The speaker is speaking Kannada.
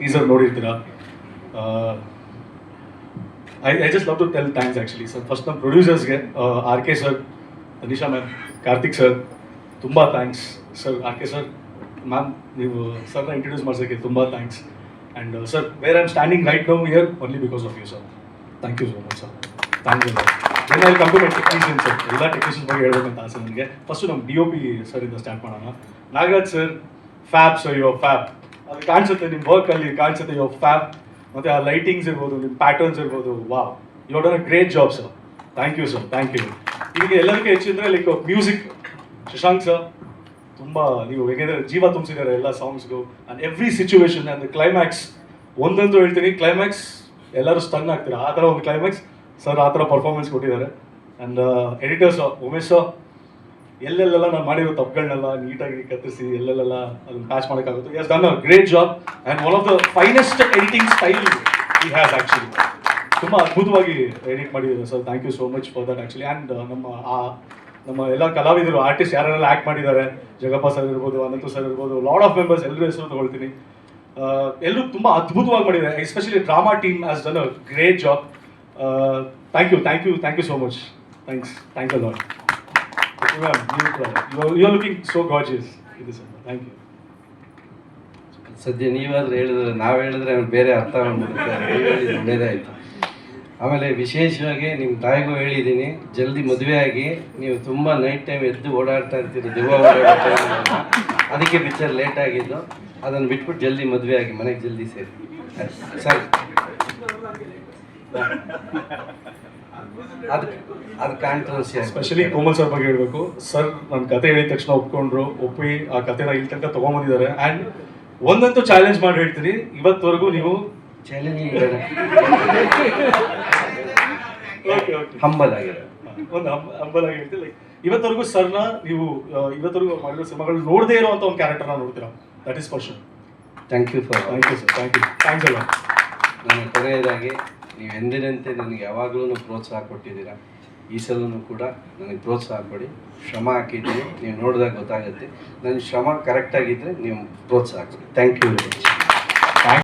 ಟೀಸರ್ ನೋಡಿರ್ತೀರಾ? I I just love to tell thanks actually sir first ನಮ್ಮ ಪ್ರೊಡ್ಯೂಸರ್ಸ್ಗೆ R K sir Anisha ma'am Karthik sir ತುಂಬ thanks sir R K sir ma'am ನೀವು ಸರ್ನ ಇಂಟ್ರೊಡ್ಯೂಸ್ ಮಾಡ್ಸೋಕ್ಕೆ ತುಂಬ thanks and sir where am standing right now here only because of you sir thank you so much sir thank you sir I come to my technician sir ಎಲ್ಲ ಟೆಕ್ನಿಷಿಯನ್ ಬಗ್ಗೆ ಹೇಳ್ಬೇಕಂತ ಆಸೆ ನನಗೆ ಫಸ್ಟು ನಮ್ಮ ಡಿ ಒ ಪಿ ಸರ್ ಇಂದ ಸ್ಟಾರ್ಟ್ ಮಾಡೋಣ. Nagaraj sir fab sir your fab ಅದು ಕಾಣಿಸುತ್ತೆ ನಿಮ್ಮ ವರ್ಕಲ್ಲಿ ಕಾಣಿಸುತ್ತೆ ಯೋ ಫ್ಯಾಬ್ ಮತ್ತು ಆ ಲೈಟಿಂಗ್ಸ್ ಇರ್ಬೋದು ನಿಮ್ಮ ಪ್ಯಾಟರ್ನ್ಸ್ ಇರ್ಬೋದು. Wow you a great job sir thank you sir thank you ಈಗ ಎಲ್ಲರಿಗೂ ಹೆಚ್ಚಿದ್ರೆ ಲೈಕ್ ಮ್ಯೂಸಿಕ್ ಶಶಾಂಕ್ ಸರ್ ತುಂಬ ನೀವು ಹೇಗೆಂದ್ರೆ ಜೀವ ತುಂಬಿಸಿದ್ದಾರೆ ಎಲ್ಲ ಸಾಂಗ್ಸ್ಗೂ and every situation and climax ಒಂದಂತೂ ಹೇಳ್ತೀನಿ ಕ್ಲೈಮ್ಯಾಕ್ಸ್ ಎಲ್ಲರೂ ಸ್ಟನ್ ಆಗ್ತೀರಾ. ಆ ಥರ ಒಂದು ಕ್ಲೈಮ್ಯಾಕ್ಸ್ ಸರ್ ಆ ಥರ ಪರ್ಫಾರ್ಮೆನ್ಸ್ ಕೊಟ್ಟಿದ್ದಾರೆ. ಆ್ಯಂಡ್ ಎಡಿಟರ್ಸ್ ಉಮೇಶ್ ಸರ್ ಎಲ್ಲೆಲ್ಲೆಲ್ಲ ನಾನು ಮಾಡಿರೋ ತಪ್ಪುಗಳನ್ನೆಲ್ಲ ನೀಟಾಗಿ ಕತ್ತರಿಸಿ, ಎಲ್ಲೆಲ್ಲೆಲ್ಲ ಅದನ್ನ ಪ್ಯಾಚ್ ಮಾಡೋಕ್ಕಾಗುತ್ತೆ. Yes done a great job and one of the finest editing style ಈ ಹ್ಯಾಸ್ ಆ್ಯಕ್ಚುಲಿ ತುಂಬ ಅದ್ಭುತವಾಗಿ ಎಡಿಟ್ ಮಾಡಿದ್ದಾರೆ sir. Thank you so much for that actually and ನಮ್ಮ, ಆ, ನಮ್ಮ ಎಲ್ಲ ಕಲಾವಿದರು ಆರ್ಟಿಸ್ಟ್ ಯಾರೆಲ್ಲ ಆ್ಯಕ್ಟ್ ಮಾಡಿದ್ದಾರೆ, ಜಗಪ್ಪ ಸರ್ ಇರ್ಬೋದು, ಅನಂತ ಸರ್ ಇರ್ಬೋದು ಲಾಡ್ ಆಫ್ ಮೆಂಬರ್ಸ್ ಎಲ್ಲರೂ ಹೆಸರು ತಗೊಳ್ತೀನಿ. ಎಲ್ಲರೂ ತುಂಬ ಅದ್ಭುತವಾಗಿ ಮಾಡಿದ್ದಾರೆ. Especially drama team has done a great job thank you thank you thank you so much thanks thank you lad you looking ಇದು ಸರ್ ಥ್ಯಾಂಕ್ ಯು ಸದ್ಯ ನೀವಾದ್ರೂ ಹೇಳಿದ್ರೆ, ನಾವು ಹೇಳಿದ್ರೆ ಬೇರೆ ಅರ್ಥ ಒಳ್ಳೇದಾಯ್ತು ಆಮೇಲೆ ವಿಶೇಷವಾಗಿ ನಿಮ್ಮ ತಾಯಿಗೂ ಹೇಳಿದ್ದೀನಿ ಜಲ್ದಿ ಮದುವೆ ಆಗಿ ನೀವು ತುಂಬ ನೈಟ್ ಟೈಮ್ ಎದ್ದು ಓಡಾಡ್ತಾ ಇರ್ತೀರಿ, ದೆವ್ವ ಓಡಾಡ್ತಾ ಅದಕ್ಕೆ ಪಿಕ್ಚರ್ ಲೇಟ್ ಆಗಿದ್ದು, ಅದನ್ನು ಬಿಟ್ಬಿಟ್ಟು ಜಲ್ದಿ ಮದುವೆ ಆಗಿ ಮನೆಗೆ ಜಲ್ದಿ ಸೇರಿ. ಸರಿ. ಅದು ಅದು ಕಾಂಟ್ರವರ್ಸಿ ಸ್ಪೆಷಲಿ ಕೋಮಲ್ ಸರ್ ಬಗ್ಗೆ ಹೇಳಬೇಕು. ಸರ್ ನನ್ನ ಕತೆ ಹೇಳಿದ ತಕ್ಷಣ ಒಪ್ಕೊಂಡ್ರು. ಒಪ್ಪಿ ಆ ಕತೆನ ಇಲ್ಲಿ ತನಕ ತೊಗೊಂಬಂದಿದ್ದಾರೆ. ಆ್ಯಂಡ್ ಒಂದಂತೂ ಚಾಲೆಂಜ್ ಮಾಡಿ ಹೇಳ್ತೀನಿ. ಇವತ್ತವರೆಗೂ ನೀವು ಚಾಲೆಂಜಿಂಗ್ ಹಂಬಲ್ ಆಗಿದೆ ಒಂದು ಹಂಬಲ್ ಆಗಿ ಹೇಳ್ತೀನಿ. ಲೈಕ್ ಇವತ್ತವರೆಗೂ ಸರ್ನ ನೀವು ಇವತ್ತವರೆಗೂ ಮಾಡಿರೋ ಸಿನಿಮಾಗಳು ನೋಡದೇ ಇರುವಂಥ ಒಂದು ಕ್ಯಾರೆಕ್ಟರ್ನ ನೋಡ್ತೀರಾ? That is for thank you for thank you sir thank you thanks ಅಲ್ಲ ನನ್ನ ಕೊನೆಯದಾಗಿ ನೀವು ಎಂದಿನಂತೆ ನನಗೆ ಯಾವಾಗಲೂ ಪ್ರೋತ್ಸಾಹ ಕೊಟ್ಟಿದ್ದೀರಾ, ಈ ಸಲನೂ ಕೂಡ ನನಗೆ ಪ್ರೋತ್ಸಾಹ ಕೊಡಿ. ಶ್ರಮ ಹಾಕಿದ್ದೀನಿ ನೀವು ನೋಡಿದಾಗ ಗೊತ್ತಾಗುತ್ತೆ. ನನ್ನ ಶ್ರಮ ಕರೆಕ್ಟಾಗಿದ್ದರೆ ನೀವು ಪ್ರೋತ್ಸಾಹ ಕೊಡಿ. Thank you very much